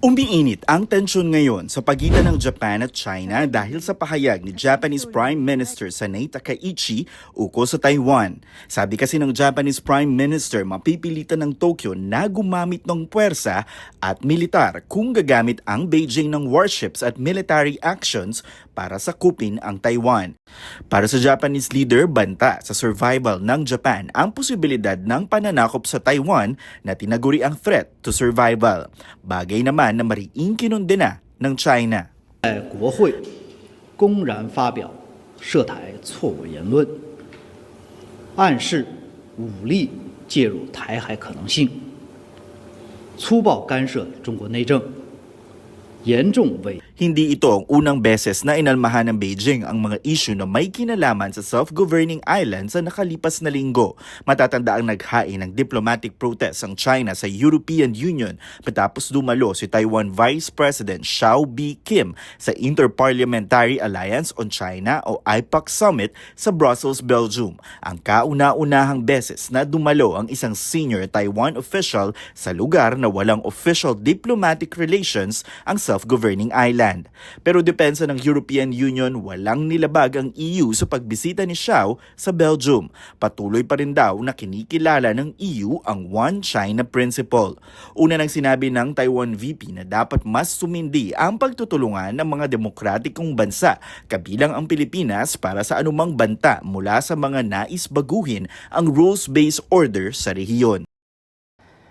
Umiinit ang tensyon ngayon sa pagitan ng Japan at China dahil sa pahayag ni Japanese Prime Minister Sanei Takaichi uko sa Taiwan. Sabi kasi ng Japanese Prime Minister mapipilitan ng Tokyo na gumamit ng puwersa at militar kung gagamit ang Beijing ng warships at military actions para sakupin ang Taiwan. Para sa Japanese leader, banta sa survival ng Japan ang posibilidad ng pananakop sa Taiwan na tinaguri ang threat to survival. Bagay naman na mariing kinundena ng China. 在国会公然发表涉台错误言论，暗示武力介入台海可能性，粗暴干涉中国内政，严重违 Hindi ito ang unang beses na inalmahan ng Beijing ang mga issue na may kinalaman sa self-governing island sa nakalipas na linggo. Matatanda ang naghain ng diplomatic protest ang China sa European Union matapos dumalo si Taiwan Vice President Xiao B. Kim sa Interparliamentary Alliance on China o IPAC Summit sa Brussels, Belgium. Ang kauna-unahang beses na dumalo ang isang senior Taiwan official sa lugar na walang official diplomatic relations ang self-governing island. Pero depensa ng European Union, walang nilabag ang EU sa pagbisita ni Xiao sa Belgium. Patuloy pa rin daw na kinikilala ng EU ang One China Principle. Una nang sinabi ng Taiwan VP na dapat mas sumindi ang pagtutulungan ng mga demokratikong bansa, kabilang ang Pilipinas para sa anumang banta mula sa mga nais baguhin ang rules-based order sa rehiyon.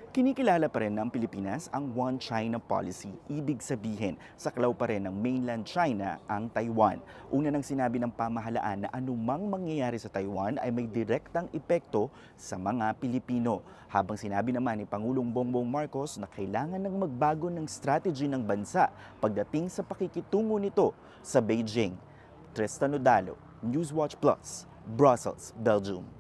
Kinikilala pa rin ng Pilipinas ang One China Policy. Ibig sabihin, saklaw pa rin ng mainland China ang Taiwan. Una nang sinabi ng pamahalaan na anumang mangyayari sa Taiwan ay may direktang epekto sa mga Pilipino. Habang sinabi naman ni Pangulong Bongbong Marcos na kailangan ng magbago ng strategy ng bansa pagdating sa pakikitungo nito sa Beijing. Tristan Odalo, Newswatch Plus, Brussels, Belgium.